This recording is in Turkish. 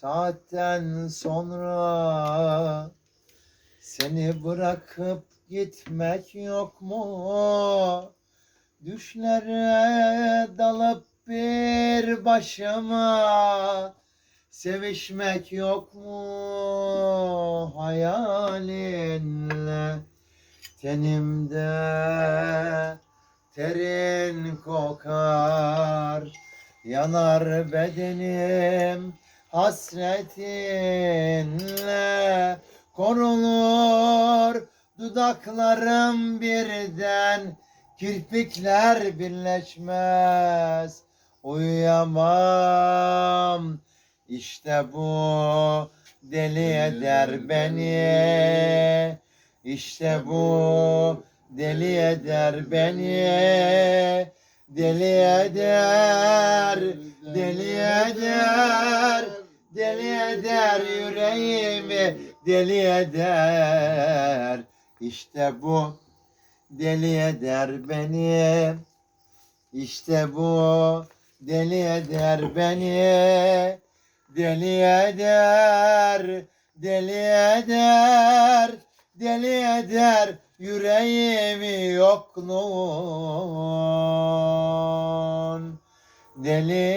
saatten sonra seni bırakıp gitmek yok mu? Düşlere dalıp bir başıma sevişmek yok mu hayalinle tenimde terin kokar yanar bedenim hasretinle korulur dudaklarım birden. Kirpikler birleşmez. Uyuyamam. İşte bu deli eder beni. işte bu deli eder beni. deli eder deli eder deli eder yüreğimi deli eder. İşte bu. Deli eder beni. İşte bu. Deli eder beni. Deli eder deli eder. Deli eder yüreğimi yokluğun. Deli